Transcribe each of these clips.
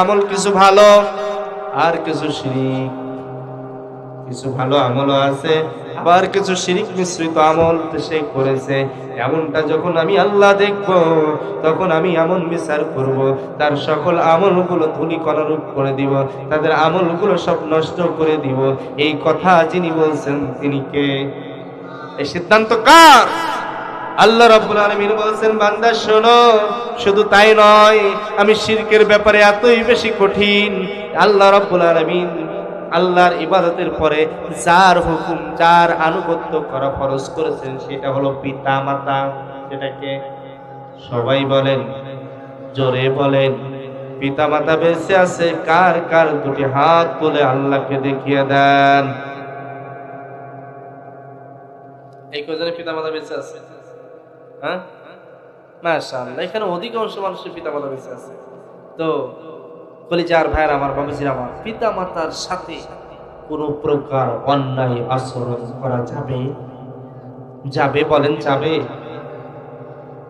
আমল কিছু ভালো, আর কিছু শিরিক। কিছু ভালো আমলও আছে, আবার কিছু শিরিক মিশ্রিত আমল সে করেছে। এমনটা যখন আমি আল্লাহ দেখব, তখন আমি এমন বিচার করব, তার সকল আমলগুলো ধুলি করারূপ করে দিব, তাদের আমলগুলো সব নষ্ট করে দিব। এই কথা যিনি বলছেন, তিনি কে? এই সিদ্ধান্ত কার? আল্লাহ রাব্বুল আলামিন বলছেন, বান্দা, শোনো, শুধু তাই নয়, আমি শিরকের ব্যাপারে এতই বেশি কঠিন। আল্লাহ রাব্বুল আলামিন আল্লাহর ইবাদতের পরে যার হুকুম, যার আনুগত্য করা ফরজ করেছেন, সেটা হলো পিতা মাতা সেটাকে সবাই বলেন, জোরে বলেন। পিতা মাতা বেঁচে আছে, কার কার দুটি হাত তুলে আল্লাহকে দেখিয়ে দেন? এই কজনে পিতা মাতা বেঁচে আছে? হ্যাঁ? এখানে অধিকাংশ মানুষের বেঁচে আছে। তো ভাইয়ের আমার, বাবাজির আমার সাথে কোন প্রকার অন্যায় আচরণ করা যাবে? যাবে বলেন, যাবে।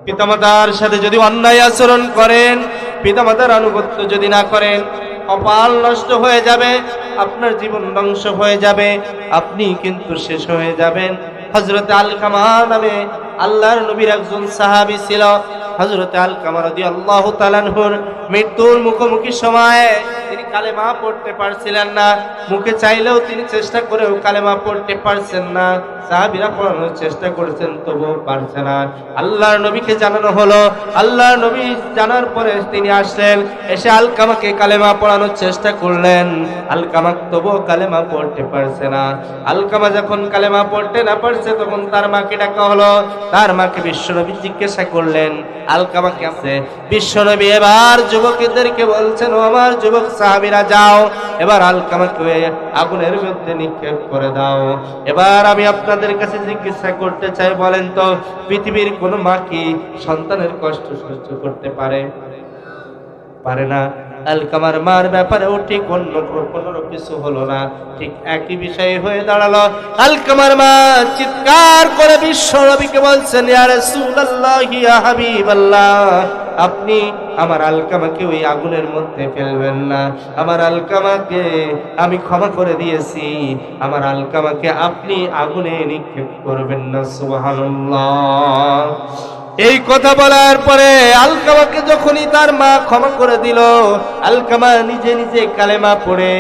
পিতামাতার সাথে যদি অন্যায় আচরণ করেন, পিতামাতার আনুগত্য যদি না করেন, কপাল নষ্ট হয়ে যাবে, আপনার জীবন ধ্বংস হয়ে যাবে, আপনি কিন্তু শেষ হয়ে যাবেন। হজরত আল কামা নামে আল্লাহর নবীর একজন সাহাবী ছিল হজরত আল কামা রদি আল্লাহ তালানহুর মৃত্যুর মুখোমুখি সময়ে তিনি কালেমা পড়তে পারছিলেন না। মুখে চাইলেও তিনি চেষ্টা করেও কালেমা পড়তে পারছেন না। সাহাবিরা পড়ানোর চেষ্টা করেছেন, তবুও পারছে না। আল্লাহর নবীকে জানানো হলো, আল্লাহর নবী জানার পরে তিনি আসলেন, এসে আলকামাকে কালেমা পড়ানোর চেষ্টা করলেন। আলকামা তবুও কালেমা পড়তে পারছে না। আলকামা যখন কালেমা পড়তে না পারছে, তখন তার মাকে ডাকা হলো তার মাকে বিশ্বনবী জিজ্ঞাসা করলেন আলকামাকে আছে বিশ্বনবী এবার যুবকদেরকে বলছেন, ও আমার যুবক সাহাবীরা, যাও। এবার আলকামাকে আগুনের মধ্যে নিক্ষেপ করে দাও। এবার আমি আপনাদের কাছে জিজ্ঞাসা করতে চাই, বলেন তো, পৃথিবীর কোন মা কি সন্তানের কষ্ট সহ্য করতে পারে? পারে না। আলকামার মার ব্যাপারেও ঠিক অন্য কোনো কিছু হলো না। ঠিক একই বিষয় হয়ে দাঁড়াল। আলকামার মা চিৎকার করে বিশ্ব নবীকে বলছেন, ইয়া হাবিবাল্লাহ, আপনি আমার আলকামাকে ওই আগুনের মধ্যে ফেলবেন না। আমার আলকামাকে আমি ক্ষমা করে দিয়েছি। আমার আলকামাকে আপনি আগুনে নিক্ষেপ করবেন না, সুবহানাল্লাহ। এই কথা বলার পরে আলকামাকে যখনই তার মা ক্ষমা করে দিল, আলকামা নিজে নিজে কালেমা পড়ে,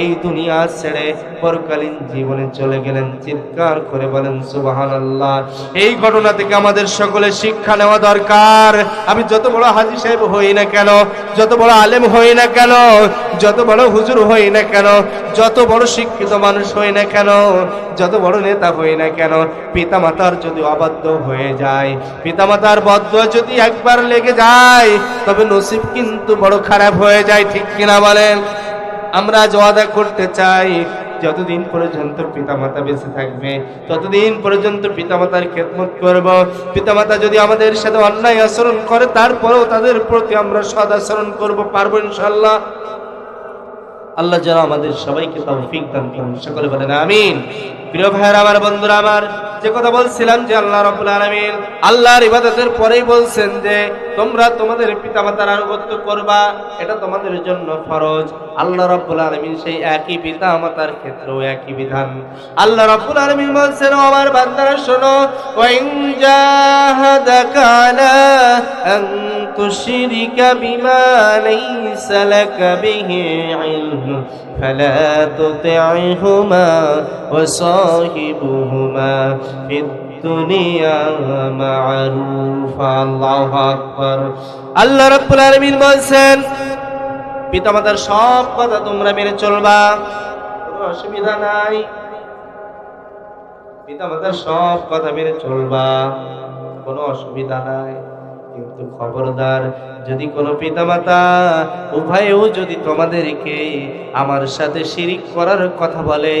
এই দুনিয়া ছেড়ে পরকালীন জীবনে চলে গেলেন। চিৎকার করে বলেন, সুবহানাল্লাহ। এই ঘটনা থেকে আমাদের সকলে শিক্ষা নেওয়া দরকার। আমি যত বড় হাজি সাহেব হই না কেন, যত বড় আলেম হই না কেন, যত বড় হুজুর হই না কেন, যত বড় শিক্ষিত মানুষ হই না কেন, যত বড় নেতা হই না কেন পিতা মাতার যদি অবাধ্য হয়ে যায় পিতা মাতার বদ্ধ যদি একবার লেগে যায়, তবে নসিব কিন্তু বড় খারাপ হয়ে যায়, ঠিক কিনা বলেন? আমরা জোয়াদা করতে চাই, যতদিন পর্যন্ত পিতামাতা বেঁচে থাকবে, ততদিন পর্যন্ত পিতামাতার খেদমত করব। পিতামাতা যদি আমাদের সাথে অন্যায় আচরণ করে, তারপরেও তাদের প্রতি আমরা সদ আচরণ করব, পারব ইনশাল্লাহ আল্লাহ যেন আমাদের সবাইকে তৌফিক দান করুন। সকলে বলেন, আমিন। প্রিয় ভাইয়ের, আমার বন্ধুরা, আমার যে কথা বলছিলাম যে আল্লাহ রাব্বুল আলামিন আল্লাহর ইবাদতের পরেই বলছেন যে তোমরা তোমাদের পিতামাতার আনুগত্য করবা, এটা তোমাদের জন্য ফরজ। আল্লাহ রাব্বুল আলামিন সেই একই পিতা মাতার ক্ষেত্রেও একই বিধান। আল্লাহ রাব্বুল আলামিন বলছেন আমার বান্দারা, শোনো তুশরিকা বিমা লাইসা লাকা বিহি ইলম। فلا تطعهما وصاحبهما في الدنيا معروفا الله أكبر আল্লাহ রাব্বুল আলামিন বলছেন পিতামাতার সব কথা তোমরা মেনে চলবা কোনো অসুবিধা নাই পিতামাতার সব কথা মেনে চলবা কোনো অসুবিধা নাই কিন্তু খবরদার, যদি কোনো পিতামাতা, উভয়েও যদি তোমাদেরকে আমার সাথে শিরিক করার কথা বলে,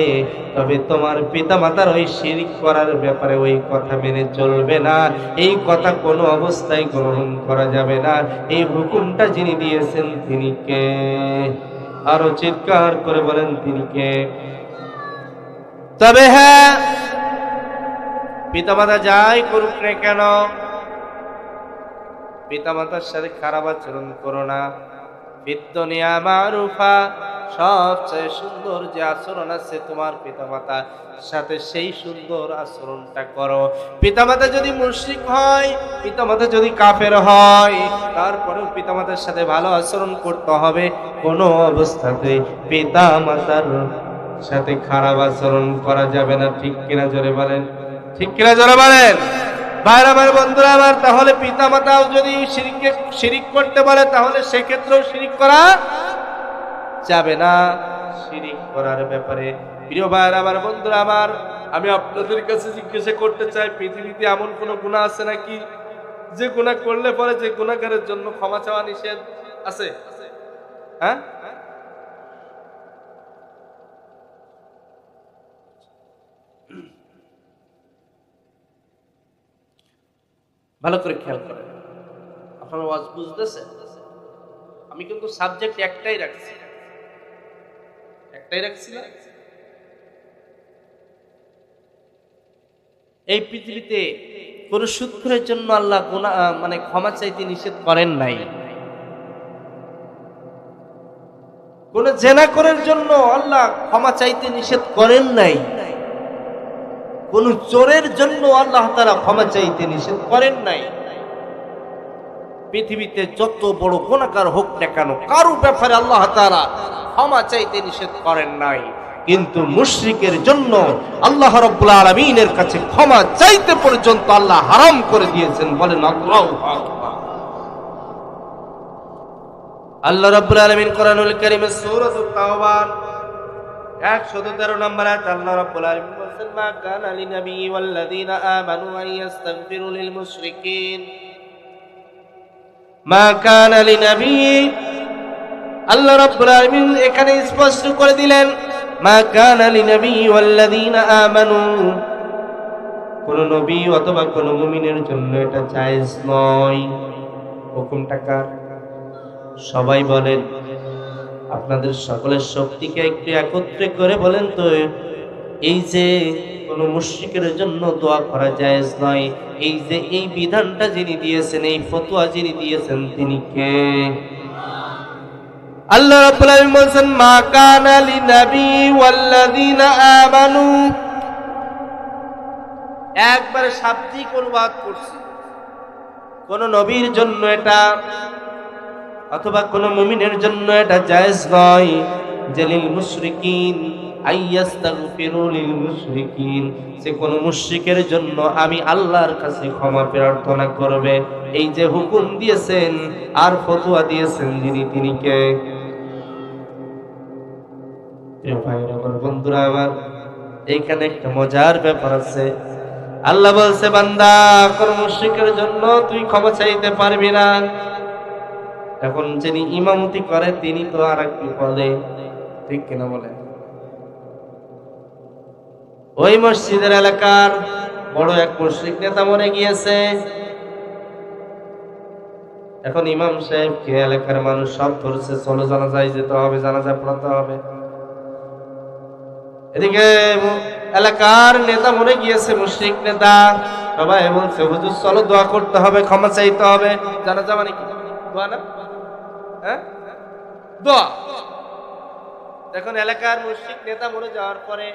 তবে তোমার পিতামাতার ওই শিরিক করার ব্যাপারে ওই কথা মেনে চলবে না। এই কথা কোনো অবস্থায় গ্রহণ করা যাবে না। এই হুকুমটা যিনি দিয়েছেন তিনি কে? আরও চিৎকার করে বলেন তিনি কে? তবে হ্যাঁ পিতামাতা যাই করুক না কেন পিতামাতার সাথে খারাপ আচরণ করো না। বিদ্যনিয়া মারুফা, সবচেয়ে সুন্দর যে আচরণ আছে তোমার পিতামাতা সাথে সেই সুন্দর আচরণটা করো। পিতামাতা যদি মুশরিক হয়, পিতামাতা যদি কাফের হয়, তারপরেও পিতামাতার সাথে ভালো আচরণ করতে হবে। কোনো অবস্থাতে পিতামাতার সাথে খারাপ আচরণ করা যাবে না। ঠিক কিনা জোরে বলেন? ঠিক কিনা জোরে বলেন? ভাইরা আমার বন্ধুরা আবার তাহলে পিতা মাতাও যদি শিরিককে শিরিক করতে পারে তাহলে সেক্ষেত্রেও শিরিক করা যাবে না। শিরিক করার ব্যাপারে। প্রিয় ভাইরা আমার বন্ধুরা, আমার, আমি আপনাদের কাছে জিজ্ঞাসা করতে চাই, পৃথিবীতে এমন কোন গুণা আছে নাকি? যে গুণা করলে পরে যে গুণাগারের জন্য ক্ষমা চাওয়া নিষেধ আছে? হ্যাঁ? ভালো করে খেয়াল করেন। আপনার ওয়াজ বুঝতেছে আমি কিন্তু সাবজেক্ট একটাই রাখছি। একটাই রাখছি না? এই পৃথিবীতে কোন সুৎখরের জন্য আল্লাহ গুণা মানে ক্ষমা চাইতে নিষেধ করেন নাই। কোন জেনাকরের জন্য আল্লাহ ক্ষমা চাইতে নিষেধ করেন নাই। কোন চোরের জন্য আল্লাহ তারা ক্ষমা চাইতে নিষেধ করেন নাই পৃথিবীতে যত বড় গুণাকার হোক না কেন, কারও ব্যাপারে আল্লাহ তারা ক্ষমা চাইতে নিষেধ করেন নাই কিন্তু মুশরিকের জন্য আল্লাহ রব্বুল আলমিনের কাছে ক্ষমা চাইতে পর্যন্ত আল্লাহ হারাম করে দিয়েছেন বলেন আল্লাহু। আল্লাহ রাব্বুল আলামিন কোরআনুল কারীমে সূরাতুত তাওবার 113 নম্বর আল্লাহ মা লিল মুশরিকিন। মা রাব্বুল আলামিন এখানে স্পষ্ট করে দিলেন, মা কানা লিনাবী ওয়াল্লাযীনা আমানু। কোন নবী অথবা কোন মুমিনের জন্য এটা জায়েজ নয়। হুকুমটা কার? সবাই বলেন আপনাদের সকলের শক্তিকে একটু একত্রে করে বলেন তো, এই যে কোন মুশ্রিকের জন্য দোয়া করা জায়েজ নয়, এই যে এই বিধানটা যিনি দিয়েছেন, এই ফতোয়া যিনি দিয়েছেন, তিনি কে? আল্লাহ রাব্বুল আলামিন বলেন মা কানা লিনাবী ওয়াল্লাযীনা আমানু। একবারে শাব্দিক অনুবাদ করছি। কোন নবীর জন্য এটা অথবা কোন মুমিনের জন্য এটা জায়েজ নয়। জলিল মুশরিকিন যে কোন মুশরিকের জন্য আমি আল্লাহর কাছে ক্ষমা প্রার্থনা করবে। এই যে হুকুম দিয়েছেন আর ফতোয়া দিয়েছেন যিনি তিনি কে? বন্ধুরা আমার, এইখানে একটা মজার ব্যাপার আছে। আল্লাহ বলছে, বান্দা, কোন মুশ্রিকের জন্য তুই ক্ষমা চাইতে পারবি না। এখন যিনি ইমামতি করে, তিনি তো আর একটু বলে ঠিক কিনা বলে ওই মসজিদের এলাকার বড় এক মুশরিক নেতা মরে গিয়েছে। এখন ইমাম সাহেব কে? এলাকার মানুষ সব ধরছে, চলো জানাজায় যেতে হবে, জানাজা পড়াতে হবে। এদিকে এলাকার নেতা মরে গিয়েছে, মুশরিক নেতা। সবাই বলছে, হুজুর, চলো, দোয়া করতে হবে, ক্ষমা চাইতে হবে। জানাজা মানে কি? দোয়া না? হ্যাঁ? এখন এলাকার মুশরিক নেতা মরে যাওয়ার পরে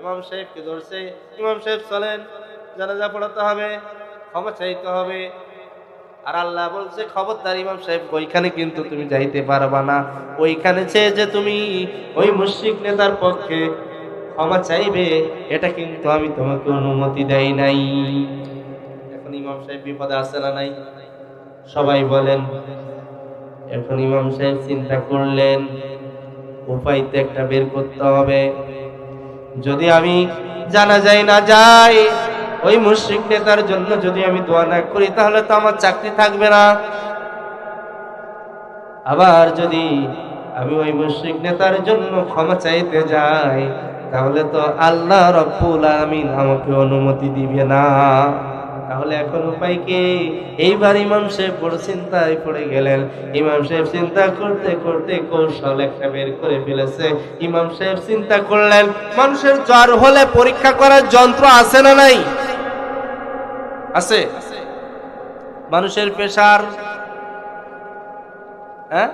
ইমাম সাহেবকে ধরছে? ইমাম সাহেব চলেন, জানাজা পড়াতে হবে, ক্ষমা চাইতে হবে। আর আল্লাহ বলছে, খবরদার ইমাম সাহেব, ওইখানে কিন্তু তুমি যাইতে পারবা না। ওইখানে চেয়ে যে তুমি ওই মুশরিক নেতার পক্ষে ক্ষমা চাইবে, এটা কিন্তু আমি তোমাকে অনুমতি দেই নাই। এখন ইমাম সাহেব বিপদে আছে না নাই? সবাই বলেন এখন ইমাম সাহেব চিন্তা করলেন উপায় তো একটা বের করতে হবে। যদি আমি জানা যায় না যাই ওই মুশরিক নেতার জন্য যদি আমি দোয়া না করি, তাহলে তো আমার চাকরি থাকবে না। আবার যদি আমি ওই মুশরিক নেতার জন্য ক্ষমা চাইতে যাই, তাহলে তো আল্লাহ রব্বুল আলামিন আমাকে অনুমতি দিবে না। তাহলে এখন উপায় কি? এইবার ইমাম সাহেব বড় চিন্তায় পড়ে গেলেন। ইমাম সাহেব চিন্তা করতে করতে কৌশল একটা বের করে ফেলেছে। ইমাম সাহেব চিন্তা করলেন, মানুষের জ্বর হলে পরীক্ষা করার যন্ত্র আছে না নাই? আছে। মানুষের প্রেশার। হ্যাঁ?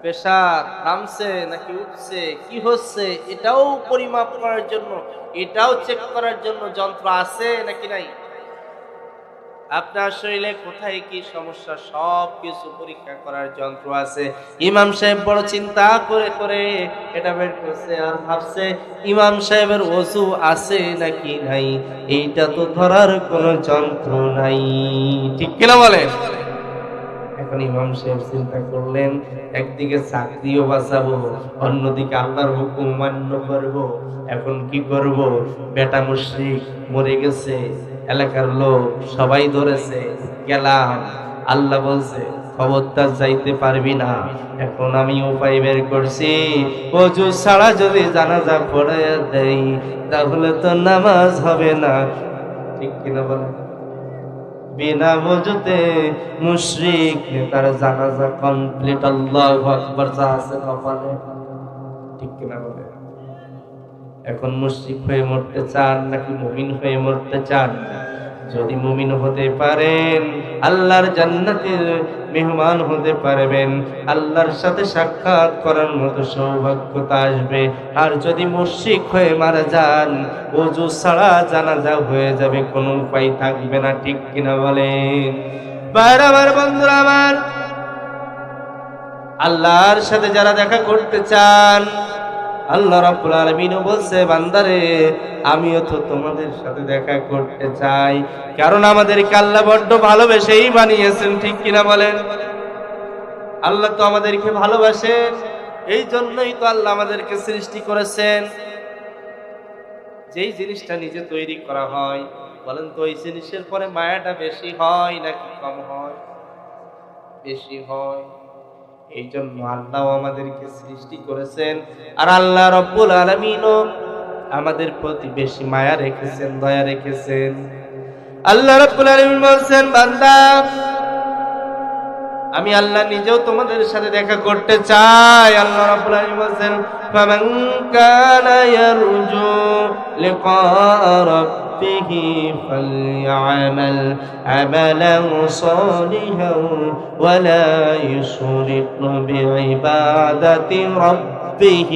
প্রেশার নামছে নাকি উঠছে, কি হচ্ছে, এটাও পরিমাপ করার জন্য, এটাও চেক করার জন্য যন্ত্র আছে নাকি নাই? আপনার শরীরে কোথায় কি সমস্যা সব কিছু পরীক্ষা করার যন্ত্র আছে। ইমাম সাহেব বড় চিন্তা করে করে এটা বের করছে আর ভাবছে, ইমাম সাহেবের ওযু আছে নাকি নাই? এইটা তো ধরার কোনো যন্ত্র নাই। ঠিক কিনা বলেন এখন ইমাম সাহেব চিন্তা করলেন, একদিকে চাকরিও বাঁচাবো, অন্যদিকে আল্লাহর হুকুম মান্য করব। এখন কি করব? বেটা মুশরিক মরে গেছে এলাকার লোক সবাই ধরেছে, গেলাম। আল্লাহ বলছে, খবরদার যাইতে পারবি না। এখন আমি উপায় বের করছি। অজু ছাড়া যদি জানাজা পড়ে দেই, তাহলে তো নামাজ হবে না। ঠিক কিনা বলে বিনা মজুতে মুশরিক, তার জানাজা কমপ্লিট আল্লাহু যা আছে কপালে। ঠিক কিনা বলে এখন মুশরিক হয়ে মরতে চান নাকি মুমিন হয়ে মরতে চান? যদি মুমিন হতে পারেন, আল্লাহর জান্নাতের মেহমান হতে পারবেন। আল্লাহর সাথে সাক্ষাৎ করার মতো সৌভাগ্যতা আসবে। আর যদি মুশরিক হয়ে মারা যান ওজু ছাড়া জানাজা হয়ে যাবে, কোনো উপায় থাকবে না, ঠিক কিনা বলেন? বাইরে আমার বন্ধুরা আমার, আল্লাহর সাথে যারা দেখা করতে চান আল্লাহ রাব্বুল আলামিন বলছে, বান্দারে, আমিও তো তোমাদের সাথে দেখা করতে চাই। কারণ আমাদেরকে আল্লাহ বড্ড ভালোবেসেই বানিয়েছেন, ঠিক কিনা বলেন? আল্লাহ তো আমাদেরকে ভালোবাসেন এই জন্যই তো আল্লাহ আমাদেরকে সৃষ্টি করেছেন। যেই জিনিসটা নিজে তৈরি করা হয়, বলেন তো, ওই জিনিসের পরে মায়াটা বেশি হয় নাকি কম হয়? বেশি হয়। এই জন্য আল্লাহ আমাদেরকে সৃষ্টি করেছেন। আর আল্লাহ রব্বুল আলমিনও আমাদের প্রতি বেশি মায়া রেখেছেন, দয়া রেখেছেন। আল্লাহ রব্বুল আলমিন বলছেন, বান্দা, আমি আল্লাহ নিজেও তোমাদের সাথে দেখা করতে চাই। আল্লাহ রাব্বুল আলামিন বলেন ফামান কানা ইয়ারজু লিকা রাব্বিহ ফালইআমাল আমালান সালিহান ওয়া লা ইউশরিক বিইবাদাতি রাব্বিহ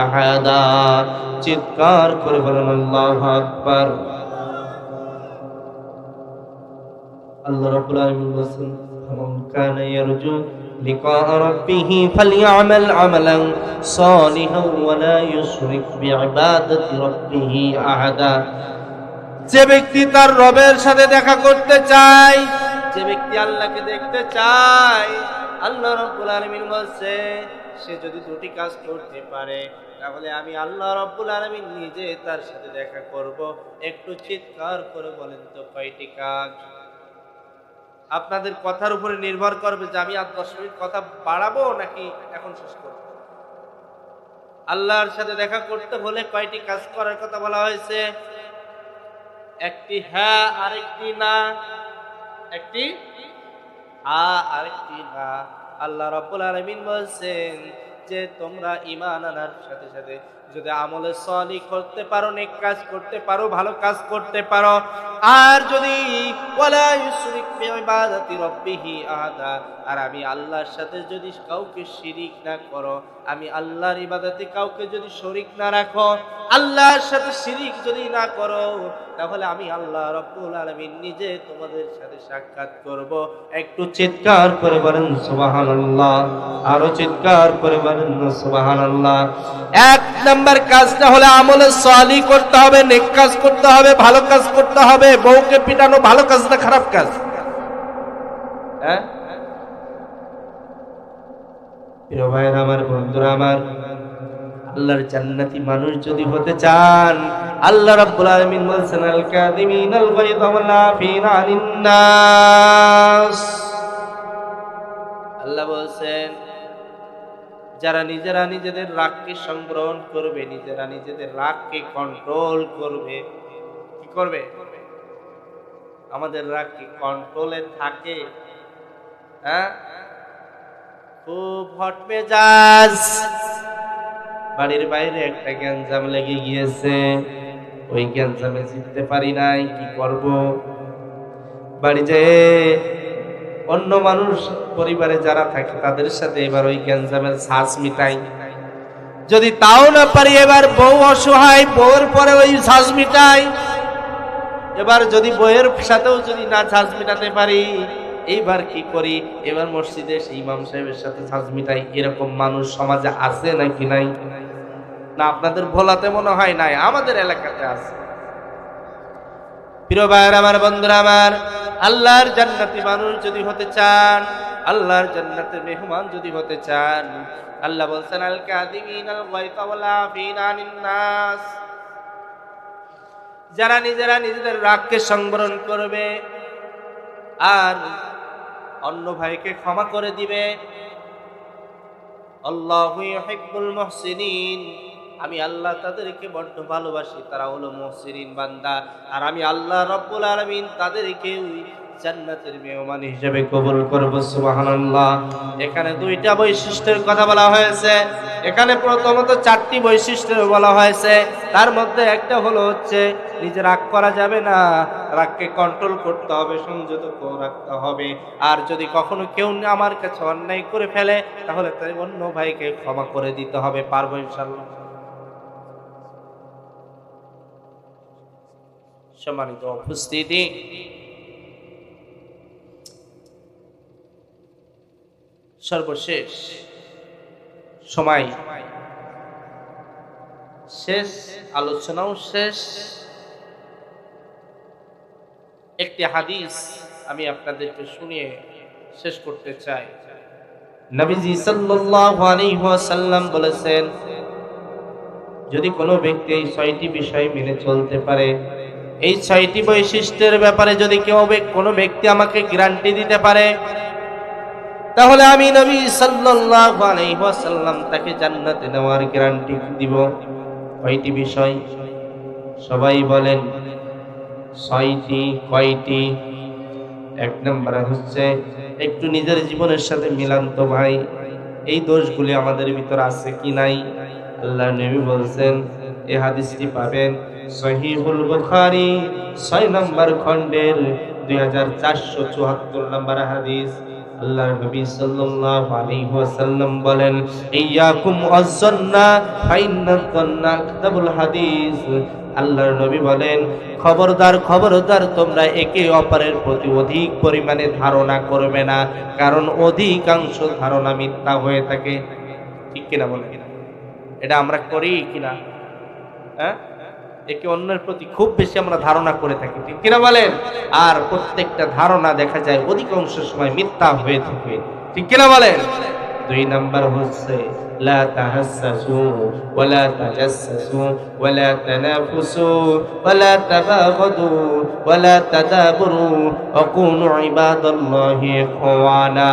আহাদা চিৎকার করে বলেন আল্লাহু আকবার আল্লাহ রাব্বুল আলামিন বলেন فمن كان يرجو لقاء ربه فليعمل عملا صالحا ولا يشرك بعبادة ربه أحدا যে ব্যক্তি তার রবের সাথে দেখা করতে চায়, যে ব্যক্তি আল্লাহকে দেখতে চায়, আল্লাহ রব্বুল আলামিন বলছে, সে যদি দুটি কাজ করতে পারে, তাহলে আমি আল্লাহ রব্বুল আলামিন নিজে তার সাথে দেখা করব। একটু চিৎকার করে বলেন তো কয়টি কাজ? আপনাদের কথার উপরে নির্ভর করবে যে আমি আর দশ মিনিট কথা বাড়াবো নাকি এখন শেষ করব? আল্লাহর সাথে দেখা করতে হলে কয়টি কাজ করার কথা বলা হয়েছে? একটি হ্যাঁ আরেকটি না। একটি হা আরেকটি না। আল্লাহ রব্বুল আলমিন বলছেন যে তোমরা ইমান আনার সাথে সাথে যদি আমলে সলি করতে পারো, নেক কাজ করতে পারো, ভালো কাজ করতে পারো। আর যদি আর আমি আল্লাহর সাথে যদি কাউকে শিরিক না করো, আমি আল্লাহর ইবাদতে কাউকে যদি শরিক না রাখো, আল্লাহর সাথে শিরিক যদি না করো, তাহলে আমি আল্লাহ রব্বুল আলামিন নিজে তোমাদের সাথে সাক্ষাৎ করব। একটু চিৎকার করে বলেন, সুবহানাল্লাহ। আরও চিৎকার করে বলেন, সুবহানাল্লাহ। এক নাম্বার কাজটা হলে আমলে সলি করতে হবে, নেক কাজ করতে হবে, ভালো কাজ করতে হবে, বউকে পিটানো ভালো কাজ না খারাপ কাজ? হ্যাঁ? আমার, বন্ধুরা আমার, আল্লাহর জান্নাতি মানুষ যদি হতে চান, আল্লাহ রাব্বুল আলামিন বলছেন, আল কাযিমিনাল গায়দ আল্লাহ বলছেন যারা নিজেরা নিজেদের রাগকে সংগ্রহণ করবে, নিজেরা নিজেদের রাগকে কন্ট্রোল করবে, কি করবে? আমাদের রাগ কি কন্ট্রোলে থাকে? হ্যাঁ? খুব হট মেজাজ। বাড়ির বাইরে একটা গ্যাঞ্জাম লেগে গিয়েছে। ওই গ্যাঞ্জামে জিততে পারি নাই, কি করব? বাড়ি যেয়ে অন্য মানুষ পরিবারে যারা থাকে, তাদের সাথে এবার ওই গ্যাঞ্জামের শ্বাস মিটাই। যদি তাও না পারি, এবার বউ অসহায় বউর পরে ওই শ্বাস মিটাই। এবার যদি বইয়ের সাথেও যদি না ছাঁচ মিটাতে পারি, এইবার কি করি? এবার মসজিদে ইমাম সাহেবের সাথে ছাঁচ মিটাই। এরকম মানুষ সমাজে আছে নাকি নাই? না, আপনাদের ভোলাতে মনে হয় নাই, আমাদের এলাকাতে আছে। প্রিয় ভাইয়ের আমার, বন্ধুরা আমার, আল্লাহর জান্নাতি মানুষ যদি হতে চান, আল্লাহর জান্নাতের মেহমান যদি হতে চান, আল্লাহ বলছেন, আল কাদিমিন আল গায়তা ওয়াল নাস। যারা নিজেরা নিজেদের রাগকে সংবরণ করবে আর অন্য ভাইকে ক্ষমা করে দিবে, আল্লাহু ইউহিব্বুল মুহসিনিন। আমি আল্লাহ তাদেরকে বড্ড ভালোবাসি, তারা হলো মুহসিনিন বান্দা। আর আমি আল্লাহ রব্বুল আলামিন তাদেরকে জান্নাতের মেহমান হিসেবে কবুল করব, সুবহানাল্লাহ। এখানে দুইটা বৈশিষ্ট্যের কথা বলা হয়েছে। এখানে প্রথমত চারটি বৈশিষ্ট্য বলা হয়েছে। তার মধ্যে একটা হলো হচ্ছে, নিজে রাগ করা যাবে না, রাগকে কন্ট্রোল করতে হবে, সংযত রাখতে হবে। আর যদি কখনো কেউ আমার কাছে অন্যায় করে ফেলে, তাহলে তাই অন্য ভাইকে ক্ষমা করে দিতে হবে, পারব ইনশাল্লাহ সম্মানিত উপস্থিতি। সর্বশেষ সময়। শেষ, আলোচনাও শেষ। একটি হাদিস আমি আপনাদেরকে শুনিয়ে শেষ করতে চাই। নবীজি সাল্লাল্লাহু আলাইহি ওয়াসাল্লাম বলেছেন, যদি কোনো ব্যক্তি এই ছয়টি বিষয় মেনে চলতে পারে এই ছয়টি বৈশিষ্ট্যের ব্যাপারে যদি কেউ কোনো ব্যক্তি আমাকে গ্যারান্টি দিতে পারে, তাহলে আমি নবী সাল্লাল্লাহু আলাইহি ওয়াসাল্লাম তাকে জান্নাতে নেওয়ার গ্যারান্টি দিব। কয়টি বিষয়? সবাই বলেন, ছয়টি, কয়টি? এক নম্বরে হচ্ছে, একটু নিজের জীবনের সাথে মিলান তো ভাই, এই দোষগুলি আমাদের ভিতর আছে কি নাই? আল্লাহ নবী বলছেন এই হাদিসটি পাবেন। সহিহুল বুখারী, ছয় নম্বর খণ্ডের দুই হাজার চারশো চুয়াত্তর নম্বর হাদিস। আল্লাহর নবী সাল্লাল্লাহু আলাইহি ওয়াসাল্লাম বলেন, ইয়াকুম আয-যান্না ফাইন্না যান্না আকদাবুল হাদিস। আল্লাহর নবী বলেন, খবরদার খবরদার, তোমরা একে অপরের প্রতি অধিক পরিমাণে ধারণা করবে না, কারণ অধিকাংশ ধারণা মিথ্যা হয়ে থাকে। ঠিক কিনা বলে এটা আমরা করি কিনা? হ্যাঁ? একে অন্যের প্রতি খুব বেশি আমরা ধারণা করে থাকি, ঠিক কিনা বলেন? আর প্রত্যেকটা ধারণা দেখা যায় অধিকাংশ সময় মিথ্যা হয়ে থাকে, ঠিক কিনা বলেন? দুই নাম্বার হচ্ছে لا تحسسوا ولا تجسسوا ولا تنافسوا ولا تباغضوا ولا تدابروا وكونوا عباد الله إخوانا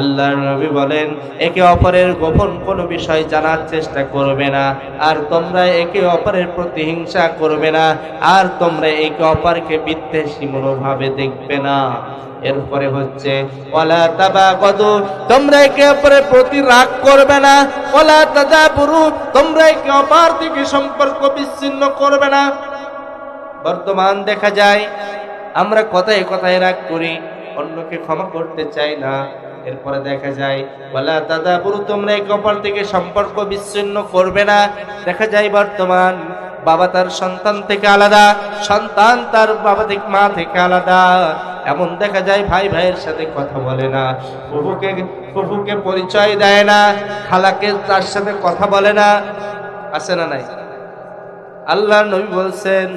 আল্লাহর নবী বলেন একে অপরের গোপন কোনো বিষয় জানার চেষ্টা করবে না আর তোমরা একে অপরের প্রতি হিংসা করবে না আর তোমরা একে অপরকে বিদ্বেষী মনোভাবে দেখবে না এরপরে হচ্ছে, ওয়ালা তাবাগাদু, তোমরা একে অপরের প্রতি রাগ করবে না। ওয়ালা তাদাবুরু তোমরা একে অপর থেকে সম্পর্ক বিচ্ছিন্ন করবে না। বর্তমান দেখা যায়, আমরা কথায় কথায় রাগ করি, অন্যকে ক্ষমা করতে চাই না। এরপরে দেখা যায় বলা দাদা পুরু তোমরা একে অপর থেকে সম্পর্ক বিচ্ছিন্ন করবে না। দেখা যায় বর্তমান, বাবা তার সন্তান থেকে আলাদা, সন্তান তার বাবা থেকে, মা থেকে আলাদা। এমন দেখা যায় ভাই ভাইয়ের সাথে কথা বলে না। প্রভুকে প্রভুকে পরিচয় দেয় না, খালাকে তার সাথে কথা বলে না। আছে না নাই? আল্লাহ নবী বলছেন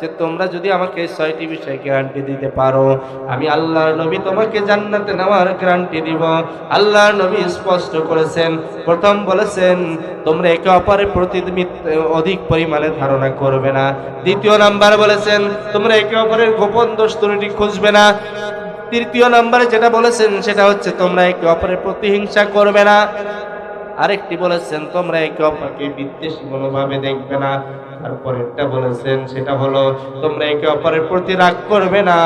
যে তোমরা যদি আমাকে ছয়টি বিষয় গ্যারান্টি দিতে পারো, আমি আল্লাহর নবী তোমাকে জান্নাতে নেওয়ার গ্যারান্টি দিব। আল্লাহর নবী স্পষ্ট করেছেন। প্রথম বলেছেন, তোমরা একে অপরের প্রতি অধিক পরিমাণে ধারণা করবে না। দ্বিতীয় নাম্বার বলেছেন, তোমরা একে অপরের গোপন দোষ ত্রুটি খুঁজবে না। তৃতীয় নাম্বারে যেটা বলেছেন, সেটা হচ্ছে তোমরা একে অপরের প্রতিহিংসা করবে না। আরেকটি বলেছেন, তোমরা একে অপরকে বিদ্বেষী মনোভাবে দেখবে না। তারপরেরটা বলেছেন, সেটা হলো, তোমরা একে অপরের প্রতি রাগ করবে না।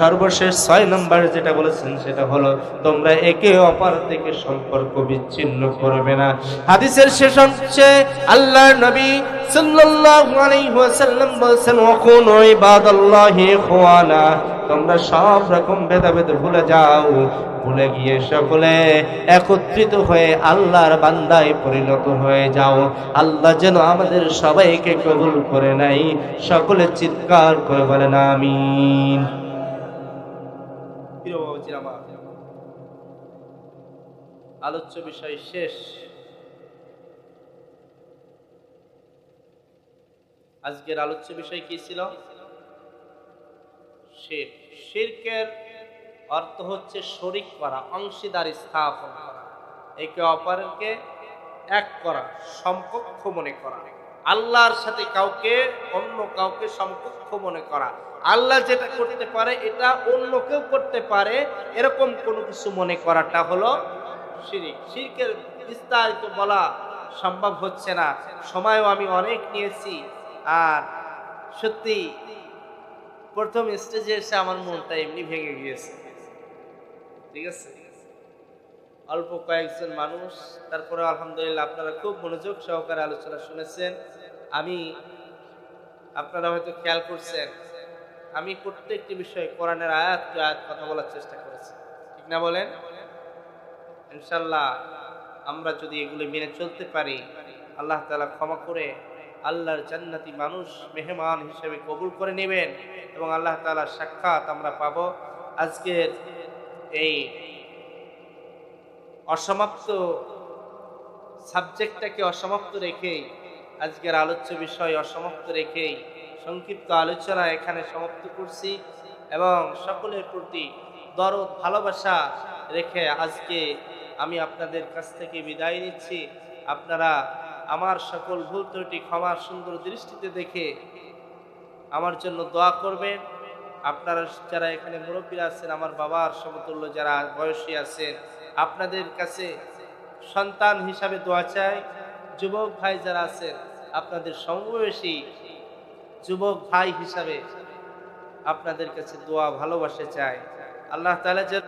সর্বশেষ ছয় নম্বর যেটা বলেছেন, সেটা হলো, তোমরা একে অপর থেকে সম্পর্ক বিচ্ছিন্ন করবে না। হাদিসের শেষ অংশে আল্লাহর নবী সাল্লাল্লাহু আলাইহি ওয়াসাল্লাম বলেছেন ওয়াকুনু ইবাদাল্লাহি ইখওয়ানা। তোমরা সব রকম ভেদাভেদ ভুলে যাও। ভুলে গিয়ে সকলে একত্রিত হয়ে আল্লাহর বান্দায় পরিণত হয়ে যাও। আল্লাহ যেন আমাদের সবাইকে কবুল করে নাই সকলে চিৎকার করে বলেন, আমিন। প্রিয় আলোচ্য বিষয় শেষ। আজকের আলোচ্য বিষয় কি ছিল? শির। শিরকের অর্থ হচ্ছে শরিক করা, অংশীদার স্থাপন করা। একে অপরকে এক করা, সমকক্ষ মনে করা। আল্লাহর সাথে কাউকে অন্য কাউকে সমকক্ষ মনে করা। আল্লাহ যেটা করতে পারে, এটা অন্য কেউ করতে পারে। এরকম কোনো কিছু মনে করাটা হলো শিরিক। শিরকের বিস্তারিত বলা সম্ভব হচ্ছে না। সময়ও আমি অনেক নিয়েছি। আর সত্যি প্রথম স্টেজে এসে আমার মনটা এমনি ভেঙে গিয়েছে। ঠিক আছে? অল্প কয়েকজন মানুষ, তারপরে আলহামদুলিল্লাহ আপনারা খুব মনোযোগ সহকারে আলোচনা শুনেছেন। আমি, আপনারা হয়তো খেয়াল করছেন, আমি প্রত্যেকটি বিষয়ে কোরআনের আয়াত আয়াত কথা বলার চেষ্টা করেছি। ঠিক না বলেন? ইনশাল্লাহ আমরা যদি এগুলো মেনে চলতে পারি, আল্লাহ তাআলা ক্ষমা করে আল্লাহর জান্নাতি মানুষ মেহমান হিসেবে কবুল করে নেবেন এবং আল্লাহ তাআলার সাক্ষাৎ আমরা পাবো। আজকের এই অসমাপ্ত সাবজেক্টটাকে অসমাপ্ত রেখেই, আজকের আলোচ্য বিষয় অসমাপ্ত রেখেই, সংক্ষিপ্ত আলোচনা এখানে সমাপ্ত করছি এবং সকলের প্রতি দরদ, ভালোবাসা রেখে আজকে আমি আপনাদের কাছ থেকে বিদায় নিচ্ছি। আপনারা আমার সকল ভুল ত্রুটি ক্ষমার সুন্দর দৃষ্টিতে দেখে আমার জন্য দোয়া করবেন। আপনারা যারা এখানে মুরব্বী আছেন, আমার বাবার সমতুল্য যারা বয়সী আছেন, আপনাদের কাছে সন্তান হিসাবে দোয়া চাই। যুবক ভাই যারা আছেন, আপনাদের সমবয়সী যুবক ভাই হিসাবে আপনাদের কাছে দোয়া ভালোবাসে চাই। আল্লাহ তালা যেন